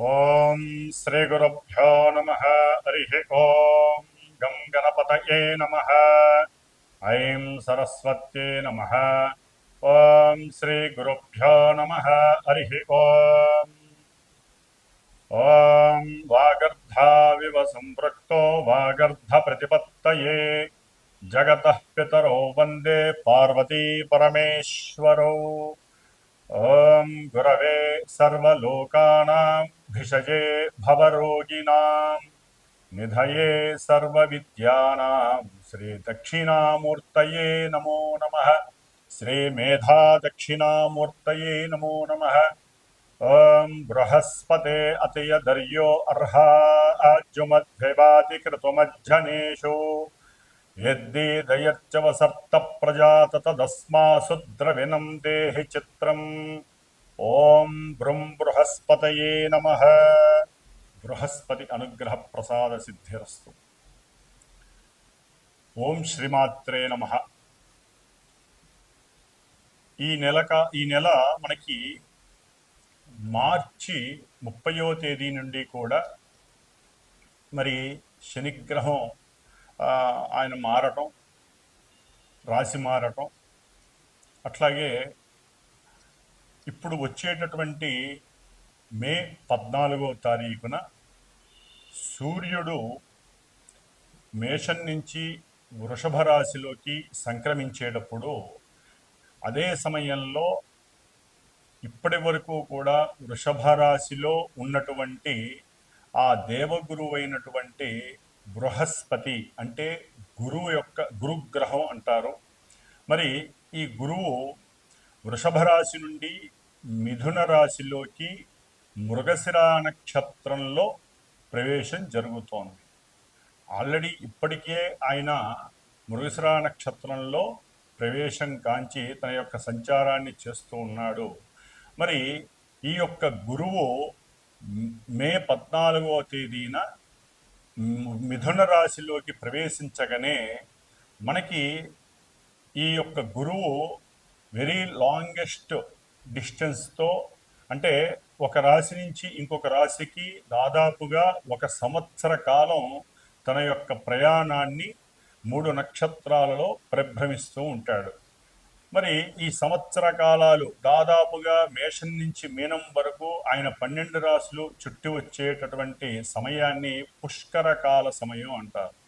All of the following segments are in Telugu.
ॐ श्रीगुरुभ्यो नमः, हरिः ॐ गं गणपतये नमः, ऐं सरस्वत्यै नमः। ॐ श्रीगुरुभ्यो नमः, हरिः ॐ ॐ वागर्धाविव सम्पृक्तो वागर्धप्रतिपत्तये, जगतः पितरो वंदे पार्वतीपरमेश्वरौ ॐ गुरवे सर्वलोकानाम् भिषजे भवरोगिणां निधये सर्वविद्यानां श्रीदक्षिणामूर्तये नमो नमः, श्रीमेधादक्षिणामूर्तये नमो नमः। ॐ बृहस्पते अतयदर्यो अर्हा आज्युमद्भिवादिकृतमज्जनेषु यद्दीदयच्चवसर्त प्रजात तदस्मासु द्रविणं देहि चित्रम्। ఓం భ్రం బృహస్పతయే నమ. బృహస్పతి అనుగ్రహ ప్రసాద సిద్ధిరస్తు. ఓం శ్రీమాత్రే నమ. ఈ నెలక ఈ నెల మనకి మార్చి ముప్పయో తేదీ నుండి కూడా మరి శనిగ్రహం ఆయన మారటం రాశి మారటం అట్లాగే ఇప్పుడు వచ్చేటటువంటి మే పద్నాలుగో తారీఖున సూర్యుడు మేషం నుంచి వృషభ రాశిలోకి సంక్రమించేటప్పుడు అదే సమయంలో ఇప్పటి వరకు కూడా వృషభ రాశిలో ఉన్నటువంటి ఆ దేవగురువు అయినటువంటి బృహస్పతి అంటే గురువు యొక్క గురుగ్రహం అంటారు. మరి ఈ గురువు వృషభ రాశి నుండి మిథున రాశిలోకి మృగశిర నక్షత్రంలో ప్రవేశం జరుగుతోంది. ఆల్రెడీ ఇప్పటికే ఆయన మృగశిర నక్షత్రంలో ప్రవేశం కాంచి తన యొక్క సంచారాన్ని చేస్తూ ఉన్నాడు. మరి ఈ యొక్క గురువు మే పద్నాలుగవ తేదీన మిథున రాశిలోకి ప్రవేశించగానే మనకి ఈ యొక్క గురువు వెరీ లాంగెస్ట్ డిస్టెన్స్తో అంటే ఒక రాశి నుంచి ఇంకొక రాశికి దాదాపుగా ఒక సంవత్సర కాలం తన యొక్క ప్రయాణాన్ని మూడు నక్షత్రాలలో పరిభ్రమిస్తూ ఉంటాడు. మరి ఈ సంవత్సర కాలాలు దాదాపుగా మేషం నుంచి మీనం వరకు ఆయన పన్నెండు రాశులు చుట్టి వచ్చేటటువంటి సమయాన్ని పుష్కర కాల సమయం అంటారు.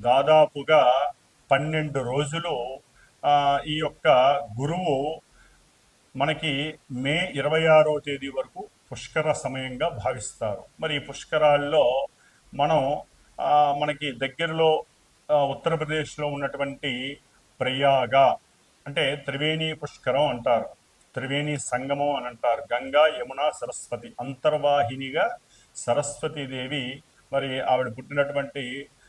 దాదాపుగా పన్నెండు రోజులు ఈ యొక్క గురువు మనకి మే ఇరవై ఆరో తేదీ వరకు పుష్కర సమయంగా భావిస్తారు. మరి ఈ పుష్కరాల్లో మనం మనకి దగ్గరలో ఉత్తరప్రదేశ్లో ఉన్నటువంటి ప్రయాగ అంటే త్రివేణి పుష్కరం అంటారు. త్రివేణి సంగమం అని అంటారు. గంగా యమున సరస్వతి అంతర్వాహినిగా సరస్వతీదేవి మరి ఆవిడ పుట్టినటువంటి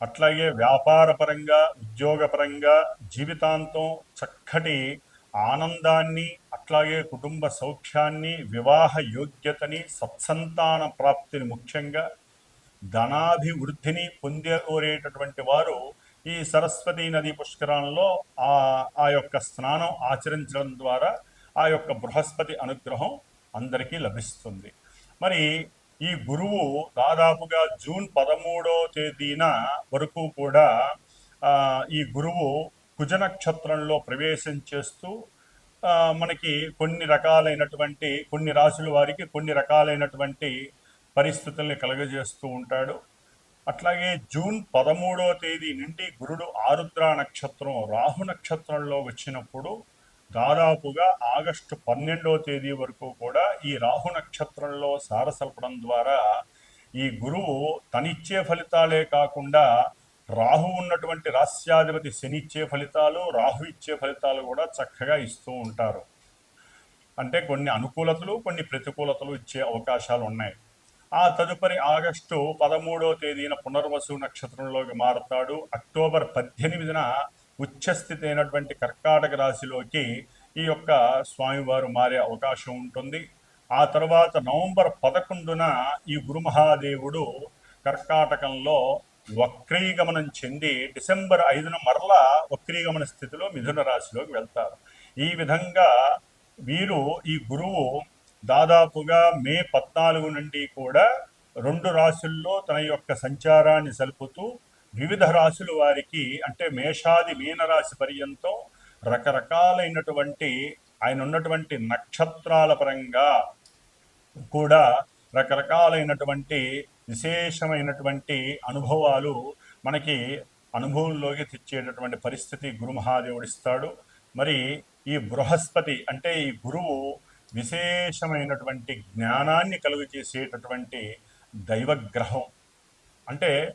అట్లాగే వ్యాపారపరంగా ఉద్యోగపరంగా జీవితాంతం చక్కటి ఆనందాన్ని అట్లాగే కుటుంబ సౌఖ్యాన్ని వివాహ యోగ్యతని సత్సంతాన ప్రాప్తిని ముఖ్యంగా ధనాభివృద్ధిని పొందేకోరేటటువంటి వారు ఈ సరస్వతీ నది పుష్కరాలలో ఆ ఆ యొక్క స్నానం ఆచరించడం ద్వారా ఆ యొక్క బృహస్పతి అనుగ్రహం అందరికీ లభిస్తుంది. మరి ఈ గురువు దాదాపుగా జూన్ పదమూడో తేదీన వరకు కూడా ఈ గురువు కుజ నక్షత్రంలో ప్రవేశం చేస్తూ మనకి కొన్ని రకాలైనటువంటి కొన్ని రాసుల వారికి కొన్ని రకాలైనటువంటి పరిస్థితుల్ని కలుగజేస్తూ ఉంటాడు. అట్లాగే జూన్ పదమూడో తేదీ నుండి గురుడు ఆరుద్ర నక్షత్రం రాహు నక్షత్రంలో వచ్చినప్పుడు దాదాపుగా ఆగస్టు పన్నెండవ తేదీ వరకు కూడా ఈ రాహు నక్షత్రంలో సారసలపడం ద్వారా ఈ గురువు తనిచ్చే ఫలితాలే కాకుండా రాహు ఉన్నటువంటి రాస్యాధిపతి శనిచ్చే ఫలితాలు రాహు ఇచ్చే ఫలితాలు కూడా చక్కగా ఇస్తూ ఉంటారు. అంటే కొన్ని అనుకూలతలు కొన్ని ప్రతికూలతలు ఇచ్చే అవకాశాలు ఉన్నాయి. ఆ తదుపరి ఆగస్టు పదమూడవ తేదీన పునర్వసు నక్షత్రంలోకి మారుతాడు. అక్టోబర్ పద్దెనిమిదిన ఉచ్చస్థితి అయినటువంటి కర్కాటక రాశిలోకి ఈ యొక్క స్వామివారు మారే అవకాశం ఉంటుంది. ఆ తర్వాత నవంబర్ పదకొండున ఈ గురు మహాదేవుడు కర్కాటకంలో వక్రీగమనం చెంది డిసెంబర్ ఐదున మరలా వక్రీగమన స్థితిలో మిథున రాశిలోకి వెళ్తారు. ఈ విధంగా వీరు ఈ గురువు దాదాపుగా మే పద్నాలుగు నుండి కూడా రెండు రాశుల్లో తన యొక్క సంచారాన్ని సలుపుతూ వివిధ రాశుల వారికి అంటే మేషాది మీనరాశి పర్యంతం రకరకాలైనటువంటి ఆయన ఉన్నటువంటి నక్షత్రాల పరంగా కూడా రకరకాలైనటువంటి విశేషమైనటువంటి అనుభవాలు మనకి అనుభవంలోకి తెచ్చేటటువంటి పరిస్థితి గురు మహాదేవుడు ఇస్తాడు. మరి ఈ బృహస్పతి అంటే ఈ గురువు విశేషమైనటువంటి జ్ఞానాన్ని కలుగు చేసేటటువంటి దైవగ్రహం. అంటే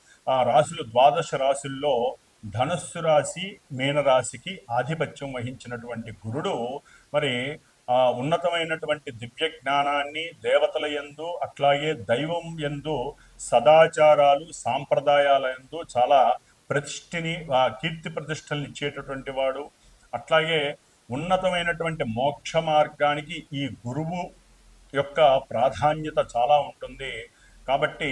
ఆ రాశులు ద్వాదశ రాశుల్లో ధనస్సు రాశి మీనరాశికి ఆధిపత్యం వహించినటువంటి గురుడు మరి ఆ ఉన్నతమైనటువంటి దివ్య జ్ఞానాన్ని దేవతల యందు అట్లాగే దైవం యందు సదాచారాలు సాంప్రదాయాల యందు చాలా ప్రతిష్ఠని ఆ కీర్తి ప్రతిష్టలను ఇచ్చేటటువంటి వాడు. అట్లాగే ఉన్నతమైనటువంటి మోక్ష మార్గానికి ఈ గురువు యొక్క ప్రాధాన్యత చాలా ఉంటుంది. కాబట్టి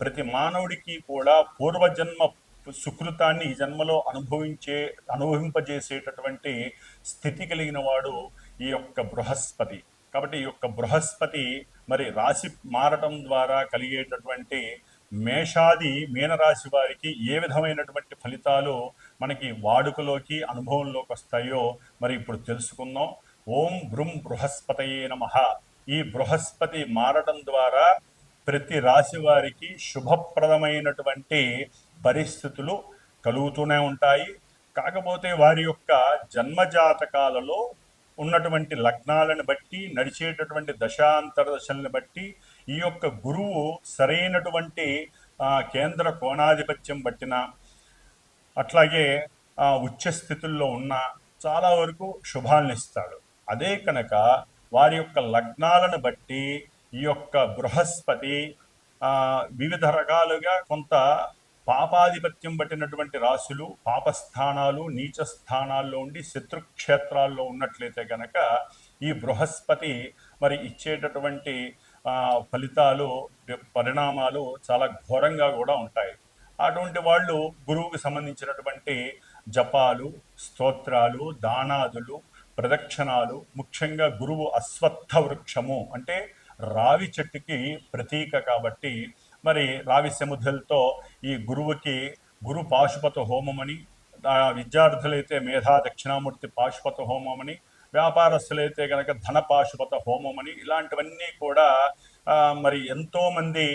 ప్రతి మానవుడికి కూడా పూర్వజన్మ సుకృతాన్ని ఈ జన్మలో అనుభవించే అనుభవింపజేసేటటువంటి స్థితి కలిగిన వాడు ఈ యొక్క బృహస్పతి. కాబట్టి ఈ యొక్క బృహస్పతి మరి రాశి మారటం ద్వారా కలిగేటటువంటి మేషాది మీనరాశి వారికి ఏ విధమైనటువంటి ఫలితాలు మనకి వాడుకలోకి అనుభవంలోకి వస్తాయో మరి ఇప్పుడు తెలుసుకుందాం. ఓం బృం బృహస్పతయే నమ. ఈ బృహస్పతి మారటం ద్వారా ప్రతి రాశి వారికి శుభప్రదమైనటువంటి పరిస్థితులు కలుగుతూనే ఉంటాయి. కాకపోతే వారి యొక్క జన్మజాతకాలలో ఉన్నటువంటి లగ్నాలను బట్టి నడిచేటటువంటి దశాంతర దశలను బట్టి ఈ యొక్క గురువు సరైనటువంటి కేంద్ర కోణాధిపత్యం బట్టిన అట్లాగే ఉచ్చ స్థితుల్లో ఉన్న చాలా వరకు శుభాలను ఇస్తాడు. అదే కనుక వారి యొక్క లగ్నాలను బట్టి ఈ యొక్క బృహస్పతి వివిధ రకాలుగా కొంత పాపాధిపత్యం పట్టినటువంటి రాశులు పాపస్థానాలు నీచ స్థానాల్లో ఉండి శత్రుక్షేత్రాల్లో ఉన్నట్లయితే కనుక ఈ బృహస్పతి మరి ఇచ్చేటటువంటి ఫలితాలు పరిణామాలు చాలా ఘోరంగా కూడా ఉంటాయి. అటువంటి వాళ్ళు గురువుకు సంబంధించినటువంటి జపాలు స్తోత్రాలు దానాదులు ప్రదక్షిణాలు ముఖ్యంగా గురువు అశ్వత్థ వృక్షము అంటే రావి చెట్టుకి ప్రతీక కాబట్టి మరి రావి సముద్రలతో ఈ గురువుకి గురు పాశుపత హోమమని విద్యార్థులైతే మేధా దక్షిణామూర్తి పాశుపత హోమమని వ్యాపారస్తులైతే కనుక ధన పాశుపత హోమమని ఇలాంటివన్నీ కూడా మరి ఎంతోమంది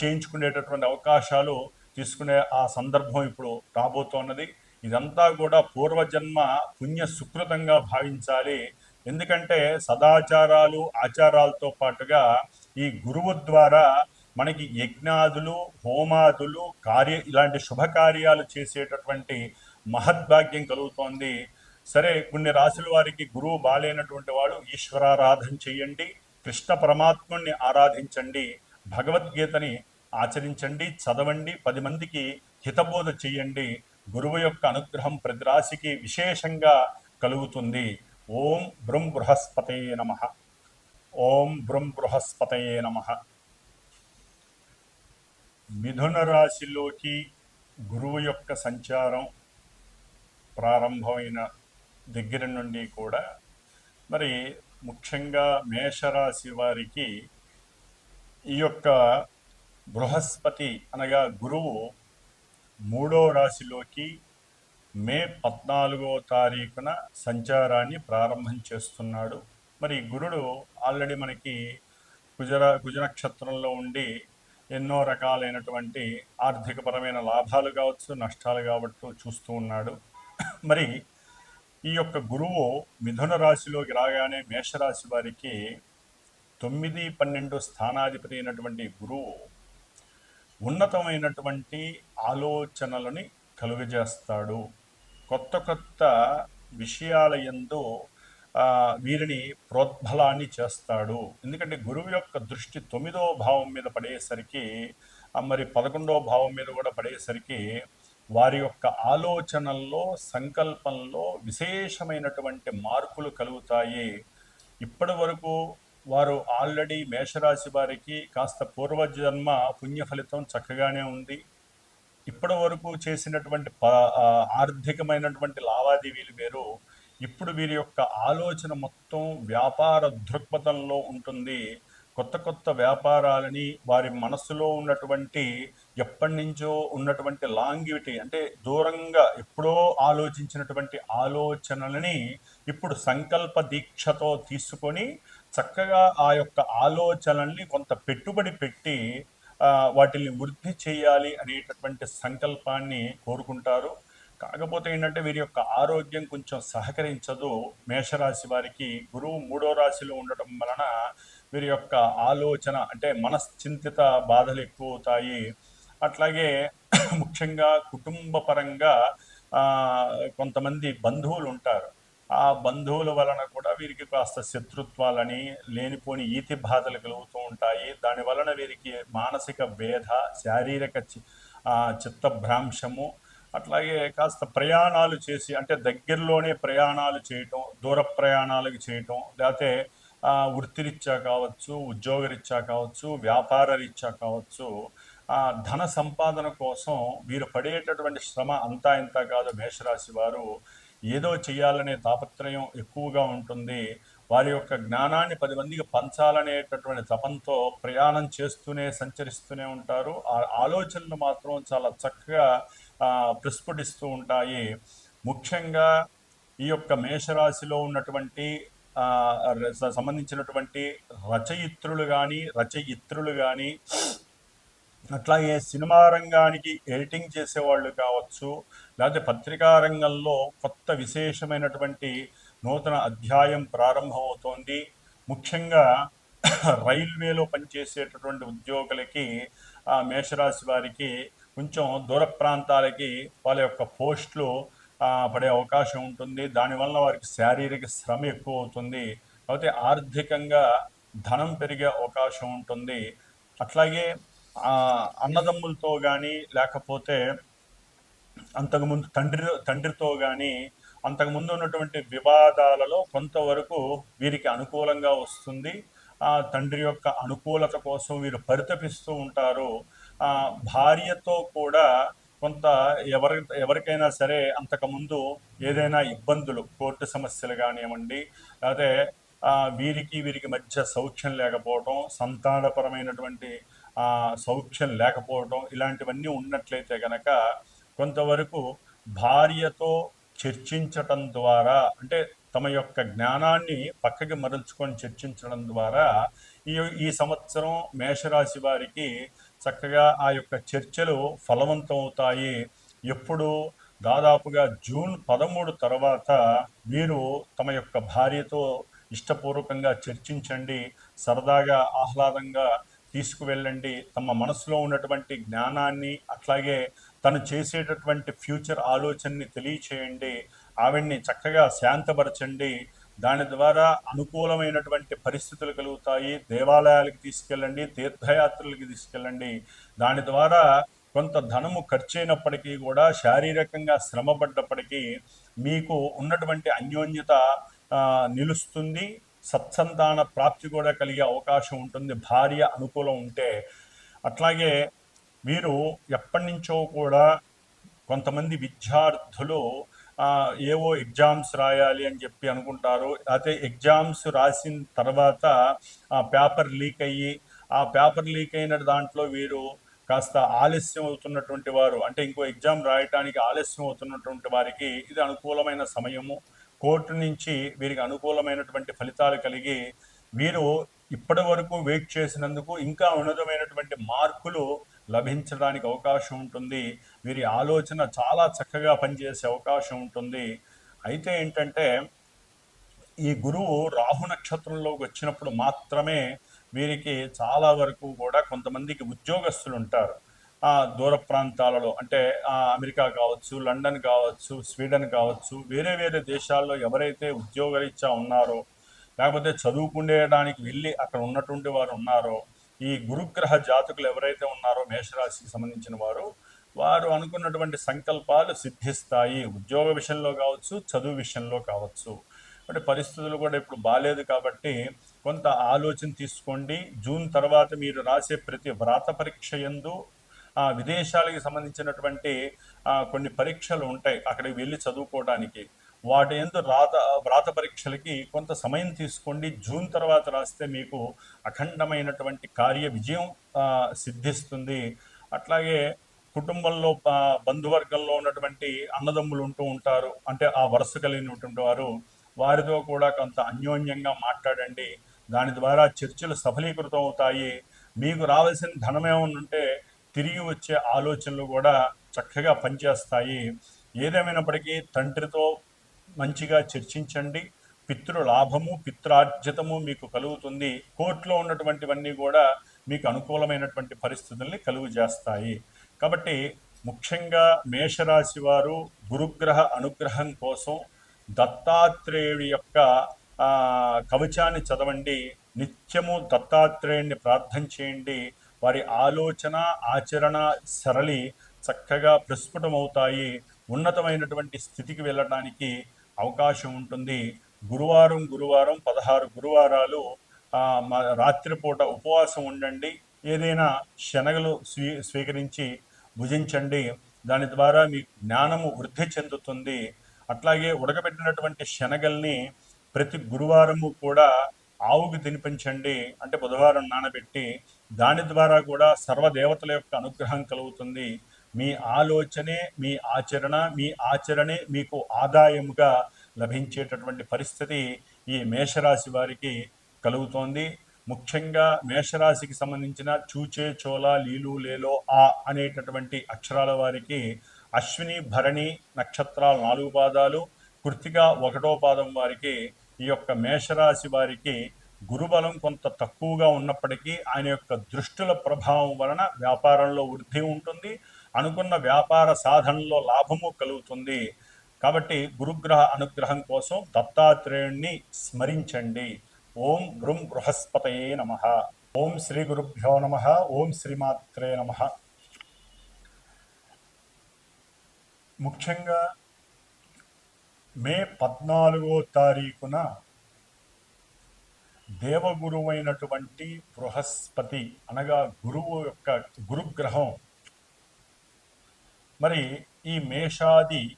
చేయించుకునేటటువంటి అవకాశాలు తీసుకునే ఆ సందర్భం ఇప్పుడు రాబోతోన్నది. ఇదంతా కూడా పూర్వజన్మ పుణ్య సుకృతంగా భావించాలి. ఎందుకంటే సదాచారాలు ఆచారాలతో పాటుగా ఈ గురువు ద్వారా మనకి యజ్ఞాదులు హోమాదులు కార్య ఇలాంటి శుభకార్యాలు చేసేటటువంటి మహద్భాగ్యం కలుగుతోంది. సరే కొన్ని రాశుల వారికి గురువు బాలేనటువంటి వాడు ఈశ్వరారాధన చేయండి కృష్ణ పరమాత్ముణ్ణి ఆరాధించండి భగవద్గీతని ఆచరించండి చదవండి పది మందికి హితబోధ చేయండి. గురువు యొక్క అనుగ్రహం ప్రతి రాశికి విశేషంగా కలుగుతుంది. ఓం బృం బృహస్పతయే నమ. ఓం బృం బృహస్పతయే నమ. మిథున రాశిలోకి గురువు యొక్క సంచారం ప్రారంభమైన దగ్గర నుండి కూడా మరి ముఖ్యంగా మేషరాశి వారికి ఈ యొక్క బృహస్పతి అనగా గురువు మూడో రాశిలోకి మే పద్నాలుగో తారీఖున సంచారాన్ని ప్రారంభం చేస్తున్నాడు. మరి గురుడు ఆల్రెడీ మనకి కుజర కుజనక్షత్రంలో ఉండి ఎన్నో రకాలైనటువంటి ఆర్థికపరమైన లాభాలు కావచ్చు నష్టాలు కావచ్చు చూస్తూ ఉన్నాడు. మరి ఈ యొక్క గురువు మిథున రాశిలోకి రాగానే మేషరాశి వారికి తొమ్మిది పన్నెండు స్థానాధిపతి అయినటువంటి గురువు ఉన్నతమైనటువంటి ఆలోచనలని కలుగజేస్తాడు. కొత్త కొత్త విషయాల ఎందు వీరిని ప్రోద్బలాన్ని చేస్తాడు. ఎందుకంటే గురువు యొక్క దృష్టి తొమ్మిదో భావం మీద పడేసరికి మరి పదకొండవ భావం మీద కూడా పడేసరికి వారి యొక్క ఆలోచనల్లో సంకల్పంలో విశేషమైనటువంటి మార్పులు కలుగుతాయి. ఇప్పటి వరకు వారు ఆల్రెడీ మేషరాశి వారికి కాస్త పూర్వజన్మ పుణ్య ఫలితం చక్కగానే ఉంది. ఇప్పటి వరకు చేసినటువంటి ఆర్థికమైనటువంటి లావాదేవీలు వేరు. ఇప్పుడు వీరి యొక్క ఆలోచన మొత్తం వ్యాపార దృక్పథంలో ఉంటుంది. కొత్త కొత్త వ్యాపారాలని వారి మనసులో ఉన్నటువంటి ఎప్పటి నుంచో ఉన్నటువంటి లాంగివిటీ అంటే దూరంగా ఎప్పుడో ఆలోచించినటువంటి ఆలోచనలని ఇప్పుడు సంకల్ప దీక్షతో తీసుకొని చక్కగా ఆ యొక్క ఆలోచనల్ని కొంత పెట్టుబడి పెట్టి వాటిని వృద్ధి చేయాలి అనేటటువంటి సంకల్పాన్ని కోరుకుంటారు. కాకపోతే ఏంటంటే వీరి యొక్క ఆరోగ్యం కొంచెం సహకరించదు. మేషరాశి వారికి గురువు మూడో రాశిలో ఉండటం వలన వీరి యొక్క ఆలోచన అంటే మనశ్చింతిత బాధలు ఎక్కువ అవుతాయి అట్లాగే ముఖ్యంగా కుటుంబ పరంగా కొంతమంది బంధువులు ఉంటారు ఆ బంధువుల వలన కూడా వీరికి కాస్త శత్రుత్వాలని లేనిపోని ఈతి బాధలు కలుగుతూ ఉంటాయి. దాని వలన వీరికి మానసిక వేధ శారీరక చి- చిత్తభ్రాంశము అట్లాగే కాస్త ప్రయాణాలు చేసి అంటే దగ్గరలోనే ప్రయాణాలు చేయటం దూర ప్రయాణాలకు చేయటం లేకపోతే వృత్తిరీత్యా కావచ్చు ఉద్యోగరీత్యా కావచ్చు వ్యాపార రీత్యా కావచ్చు ధన సంపాదన కోసం వీరు పడేటటువంటి శ్రమ అంతా ఇంత కాదు మేషరాశి వారు. ఏదో చేయాలనే తాపత్రయం ఎక్కువగా ఉంటుంది. వారి యొక్క జ్ఞానాన్ని పది మందికి పంచాలనేటటువంటి తపంతో ప్రయాణం చేస్తూనే సంచరిస్తూనే ఉంటారు. ఆ ఆలోచనలు మాత్రం చాలా చక్కగా ప్రస్ఫుటిస్తూ ఉంటాయి. ముఖ్యంగా ఈ యొక్క మేషరాశిలో ఉన్నటువంటి సంబంధించినటువంటి రచయిత్రులు కానీ రచయిత్రులు కానీ అట్లాగే సినిమా రంగానికి ఎడిటింగ్ చేసేవాళ్ళు కావచ్చు లేకపోతే పత్రికా రంగంలో కొత్త విశేషమైనటువంటి నూతన అధ్యాయం ప్రారంభమవుతోంది. ముఖ్యంగా రైల్వేలో పనిచేసేటటువంటి ఉద్యోగులకి ఆ మేషరాశి వారికి కొంచెం దూర ప్రాంతాలకి వాళ్ళ యొక్క పోస్టులు పడే అవకాశం ఉంటుంది. దానివల్ల వారికి శారీరక శ్రమ ఎక్కువ అవుతుంది అయితే ఆర్థికంగా ధనం పెరిగే అవకాశం ఉంటుంది. అట్లాగే అన్నదమ్ములతో కానీ లేకపోతే అంతకుముందు తండ్రి తండ్రితో కానీ అంతకుముందు ఉన్నటువంటి వివాదాలలో కొంతవరకు వీరికి అనుకూలంగా వస్తుంది. ఆ తండ్రి యొక్క అనుకూలత కోసం వీరు పరితపిస్తూ ఉంటారు. ఆ భార్యతో కూడా కొంత ఎవరి ఎవరికైనా సరే అంతకుముందు ఏదైనా ఇబ్బందులు కోర్టు సమస్యలు కానివ్వండి లేకపోతే వీరికి వీరికి మధ్య సౌఖ్యం లేకపోవటం సంతానపరమైనటువంటి సౌఖ్యం లేకపోవడం ఇలాంటివన్నీ ఉన్నట్లయితే కనుక కొంతవరకు భార్యతో చర్చించటం ద్వారా అంటే తమ యొక్క జ్ఞానాన్ని పక్కకి మరల్చుకొని చర్చించడం ద్వారా ఈ ఈ సంవత్సరం మేషరాశి వారికి చక్కగా ఆ యొక్క చర్చలు ఫలవంతం అవుతాయి ఎప్పుడు దాదాపుగా జూన్ పదమూడు తర్వాత మీరు తమ యొక్క భార్యతో ఇష్టపూర్వకంగా చర్చించండి. సరదాగా ఆహ్లాదంగా తీసుకువెళ్ళండి. తమ మనసులో ఉన్నటువంటి జ్ఞానాన్ని అట్లాగే తను చేసేటటువంటి ఫ్యూచర్ ఆలోచనని తెలియచేయండి. ఆవిడ్ని చక్కగా శాంతపరచండి. దాని ద్వారా అనుకూలమైనటువంటి పరిస్థితులు కలుగుతాయి. దేవాలయాలకు తీసుకెళ్ళండి తీర్థయాత్రలకు తీసుకెళ్ళండి. దాని ద్వారా కొంత ధనము ఖర్చైనప్పటికీ కూడా శారీరకంగా శ్రమపడ్డప్పటికీ మీకు ఉన్నటువంటి అన్యోన్యత నిలుస్తుంది. సత్సంతాన ప్రాప్తి కూడా కలిగే అవకాశం ఉంటుంది భార్య అనుకూలం ఉంటే. అట్లాగే మీరు ఎప్పటి నుంచో కూడా కొంతమంది విద్యార్థులు ఏవో ఎగ్జామ్స్ రాయాలి అని చెప్పి అనుకుంటారు. అయితే ఎగ్జామ్స్ రాసిన తర్వాత ఆ పేపర్ లీక్ అయ్యి ఆ పేపర్ లీక్ అయిన దాంట్లో వీరు కాస్త ఆలస్యం అవుతున్నటువంటి వారు. అంటే ఇంకో ఎగ్జామ్ రాయటానికి ఆలస్యం అవుతున్నటువంటి వారికి ఇది అనుకూలమైన సమయము. కోర్టు నుంచి వీరికి అనుకూలమైనటువంటి ఫలితాలు కలిగి వీరు ఇప్పటి వరకు వెయిట్ చేసినందుకు ఇంకా ఉన్నతమైనటువంటి మార్కులు లభించడానికి అవకాశం ఉంటుంది. వీరి ఆలోచన చాలా చక్కగా పనిచేసే అవకాశం ఉంటుంది. అయితే ఏంటంటే ఈ గురువు రాహు నక్షత్రంలోకి వచ్చినప్పుడు మాత్రమే వీరికి చాలా వరకు కూడా కొంతమందికి ఉద్యోగస్తులు ఉంటారు. దూర ప్రాంతాలలో అంటే అమెరికా కావచ్చు లండన్ కావచ్చు స్వీడన్ కావచ్చు వేరే వేరే దేశాల్లో ఎవరైతే ఉద్యోగరీత్యా ఉన్నారో లేకపోతే చదువుకుండేయడానికి వెళ్ళి అక్కడ ఉన్నటువంటి వారు ఉన్నారో ఈ గురుగ్రహ జాతకులు ఎవరైతే ఉన్నారో మేషరాశికి సంబంధించిన వారు వారు అనుకున్నటువంటి సంకల్పాలు సిద్ధిస్తాయి. ఉద్యోగ విషయంలో కావచ్చు చదువు విషయంలో కావచ్చు. అంటే పరిస్థితులు కూడా ఇప్పుడు బాగాలేదు కాబట్టి కొంత ఆలోచన తీసుకోండి. జూన్ తర్వాత మీరు రాసే ప్రతి వ్రాత పరీక్ష ఎందు విదేశాలకు సంబంధించినటువంటి కొన్ని పరీక్షలు ఉంటాయి అక్కడికి వెళ్ళి చదువుకోవడానికి. వాటి ఎందు రాత వ్రాత పరీక్షలకి కొంత సమయం తీసుకోండి. జూన్ తర్వాత రాస్తే మీకు అఖండమైనటువంటి కార్య విజయం సిద్ధిస్తుంది. అట్లాగే కుటుంబంలో బంధువర్గంలో ఉన్నటువంటి అన్నదమ్ములు ఉంటూ ఉంటారు. అంటే ఆ వరుస కలిగినటువంటి వారు వారితో కూడా కొంత అన్యోన్యంగా మాట్లాడండి. దాని ద్వారా చర్చలు సఫలీకృతం అవుతాయి మీకు రావాల్సిన ధనమేమన్నా ఉంటే తిరిగి వచ్చే ఆలోచనలు కూడా చక్కగా పనిచేస్తాయి. ఏదేమైనప్పటికీ తండ్రితో మంచిగా చర్చించండి. పితృ లాభము పిత్రార్జితము మీకు కలుగుతుంది. కోర్టులో ఉన్నటువంటివన్నీ కూడా మీకు అనుకూలమైనటువంటి పరిస్థితుల్ని కలుగు చేస్తాయి. కాబట్టి ముఖ్యంగా మేషరాశి వారు గురుగ్రహ అనుగ్రహం కోసం దత్తాత్రేయుడి యొక్క కవచాన్ని చదవండి. నిత్యము దత్తాత్రేయుడిని ప్రార్థన చేయండి. వారి ఆలోచన ఆచరణ సరళి చక్కగా ప్రస్ఫుటమవుతాయి. ఉన్నతమైనటువంటి స్థితికి వెళ్ళడానికి అవకాశం ఉంటుంది. గురువారం గురువారం పదహారు గురువారాలు రాత్రిపూట ఉపవాసం ఉండండి. ఏదైనా శనగలు స్వీ స్వీకరించి భుజించండి. దాని ద్వారా మీ జ్ఞానము వృద్ధి చెందుతుంది. అట్లాగే ఉడకబెట్టినటువంటి శనగల్ని ప్రతి గురువారము కూడా ఆవుకు తినిపించండి. అంటే బుధవారం నానబెట్టి దాని ద్వారా కూడా సర్వదేవతల యొక్క అనుగ్రహం కలుగుతుంది. మీ ఆలోచనే మీ ఆచరణ మీ ఆచరణే మీకు ఆదాయముగా లభించేటటువంటి పరిస్థితి ఈ మేషరాశి వారికి కలుగుతోంది. ముఖ్యంగా మేషరాశికి సంబంధించిన చూచే చోళ లీలు లేలో ఆ అనేటటువంటి అక్షరాల వారికి అశ్విని భరణి నక్షత్రాలు నాలుగు పాదాలు. కృతిగా ఒకటో పాదం వారికి ఈ యొక్క మేషరాశి వారికి గురుబలం కొంత తక్కువగా ఉన్నప్పటికీ ఆయన యొక్క దృష్టుల ప్రభావం వలన వ్యాపారంలో వృద్ధి ఉంటుంది. అనుకున్న వ్యాపార సాధనలో లాభము కలుగుతుంది. కాబట్టి గురుగ్రహ అనుగ్రహం కోసం దత్తాత్రేయుణ్ణి స్మరించండి. ఓం గృం బృహస్పతయే నమ. ఓం శ్రీ గురుభ్యో నమ. ఓం శ్రీమాత్రే నమ. ముఖ్యంగా మే పద్నాలుగో తారీఖున దేవగురువైనటువంటి బృహస్పతి అనగా గురువు యొక్క గురుగ్రహం. మరి ఈ మేషాది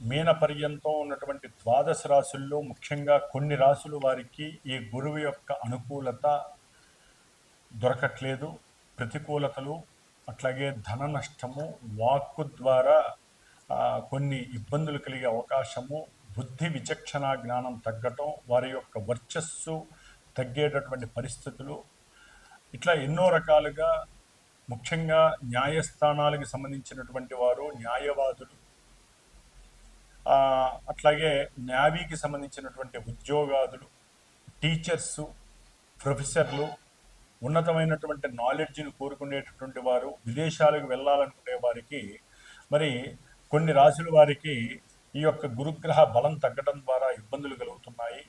మీన పర్యంతం ఉన్నటువంటి ద్వాదశ రాశుల్లో ముఖ్యంగా కొన్ని రాశులు వారికి ఈ గురువు యొక్క అనుకూలత దొరకట్లేదు. ప్రతికూలతలు అట్లాగే ధన నష్టము వాక్కు ద్వారా కొన్ని ఇబ్బందులు కలిగే అవకాశము బుద్ధి విచక్షణ జ్ఞానం తగ్గటం వారి యొక్క వర్చస్సు తగ్గేటటువంటి పరిస్థితులు. ఇట్లా ఎన్నో రకాలుగా ముఖ్యంగా న్యాయస్థానాలకు సంబంధించినటువంటి వారు న్యాయవాదులు అట్లాగే న్యావీకి సంబంధించినటువంటి ఉద్యోగాదులు టీచర్సు ప్రొఫెసర్లు ఉన్నతమైనటువంటి నాలెడ్జ్ని కోరుకునేటటువంటి వారు విదేశాలకు వెళ్ళాలనుకునే వారికి మరి కొన్ని రాశుల వారికి ఈ యొక్క గురుగ్రహ బలం తగ్గడం ద్వారా ఇబ్బందులు కలుగుతున్నాయి.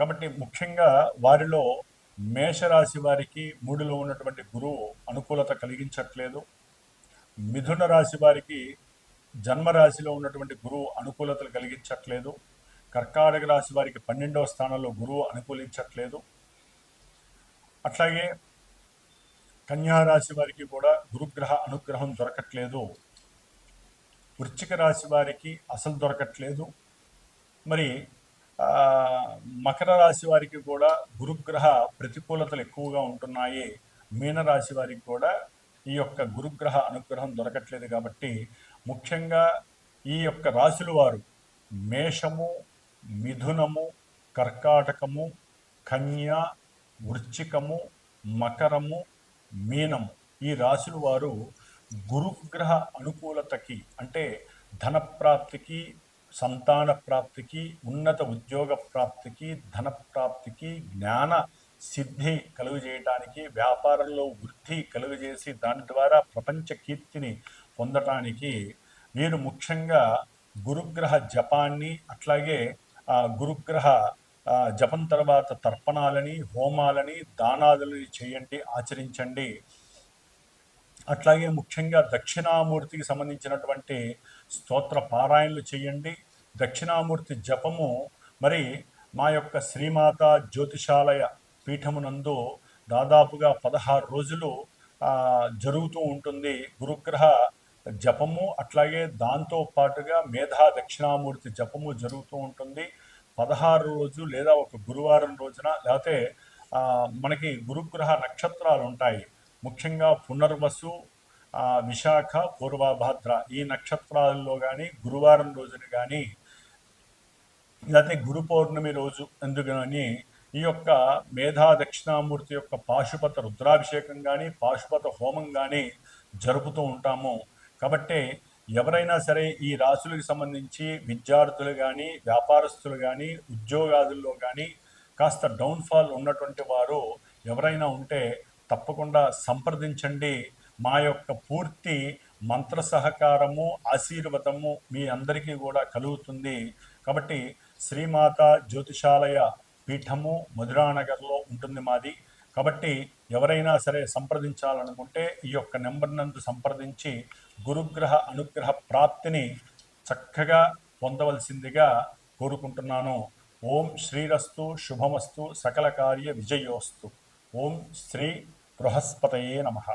కాబట్టి ముఖ్యంగా వారిలో మేషరాశి వారికి మూడులో ఉన్నటువంటి గురువు అనుకూలత కలిగించట్లేదు. మిథున రాశి వారికి జన్మరాశిలో ఉన్నటువంటి గురువు అనుకూలతలు కలిగించట్లేదు. కర్కాటక రాశి వారికి పన్నెండవ స్థానంలో గురువు అనుకూలించట్లేదు. అట్లాగే కన్యా రాశి వారికి కూడా గురుగ్రహ అనుగ్రహం దొరకట్లేదు. వృశ్చిక రాశి వారికి అసలు దొరకట్లేదు. మరి మకర రాశి వారికి కూడా గురుగ్రహ ప్రతికూలతలు ఎక్కువగా ఉంటున్నాయి. మీనరాశి వారికి కూడా ఈ యొక్క గురుగ్రహ అనుగ్రహం దొరకట్లేదు కాబట్టి ముఖ్యంగా ఈ యొక్క రాశుల వారు మేషము మిథునము కర్కాటకము కన్య వృశ్చికము మకరము మీనము ఈ రాశుల వారు గురుగ్రహ అనుకూలతకి అంటే ధనప్రాప్తికి సంతాన ప్రాప్తికి ఉన్నత ఉద్యోగ ప్రాప్తికి ధన ప్రాప్తికి జ్ఞాన సిద్ధి కలుగజేయటానికి వ్యాపారంలో వృద్ధి కలుగజేసి దాని ద్వారా ప్రపంచ కీర్తిని పొందటానికి వీరు ముఖ్యంగా గురుగ్రహ జపాన్ని అట్లాగే గురుగ్రహ జపం తర్వాత తర్పణాలని హోమాలని దానాదులని చేయండి ఆచరించండి. అట్లాగే ముఖ్యంగా దక్షిణామూర్తికి సంబంధించినటువంటి స్తోత్ర పారాయణలు చేయండి. దక్షిణామూర్తి జపము మరి మా యొక్క శ్రీమాత జ్యోతిషాలయ పీఠమునందు దాదాపుగా పదహారు రోజులు జరుగుతూ ఉంటుంది. గురుగ్రహ జపము అట్లాగే దాంతో పాటుగా మేధా దక్షిణామూర్తి జపము జరుగుతూ ఉంటుంది. పదహారు రోజు లేదా ఒక గురువారం రోజున లేకపోతే మనకి గురుగ్రహ నక్షత్రాలు ఉంటాయి ముఖ్యంగా పునర్వసు విశాఖ పూర్వభాద్ర ఈ నక్షత్రాల్లో కానీ గురువారం రోజున కానీ లేకపోతే గురు పౌర్ణమి రోజు ఎందుకని ఈ యొక్క మేధా దక్షిణామూర్తి యొక్క పాశుపత రుద్రాభిషేకం కానీ పాశుపత హోమం కానీ జరుపుతూ ఉంటాము. కాబట్టి ఎవరైనా సరే ఈ రాశులకు సంబంధించి విద్యార్థులు కానీ వ్యాపారస్తులు కానీ ఉద్యోగాదుల్లో కానీ కాస్త డౌన్ఫాల్ ఉన్నటువంటి వారు ఎవరైనా ఉంటే తప్పకుండా సంప్రదించండి. మా యొక్క పూర్తి మంత్ర సహకారము ఆశీర్వదము మీ అందరికీ కూడా కలుగుతుంది. కాబట్టి శ్రీమాత జ్యోతిషాలయ పీఠము మధురానగర్లో ఉంటుంది మాది. కాబట్టి ఎవరైనా సరే సంప్రదించాలనుకుంటే ఈ యొక్క నెంబర్ నందు సంప్రదించి గురుగ్రహ అనుగ్రహ ప్రాప్తిని చక్కగా పొందవలసిందిగా కోరుకుంటున్నాను. ఓం శ్రీరస్తు శుభమస్తు సకల కార్య విజయోస్తు. ఓం శ్రీ బృహస్పతయే నమః.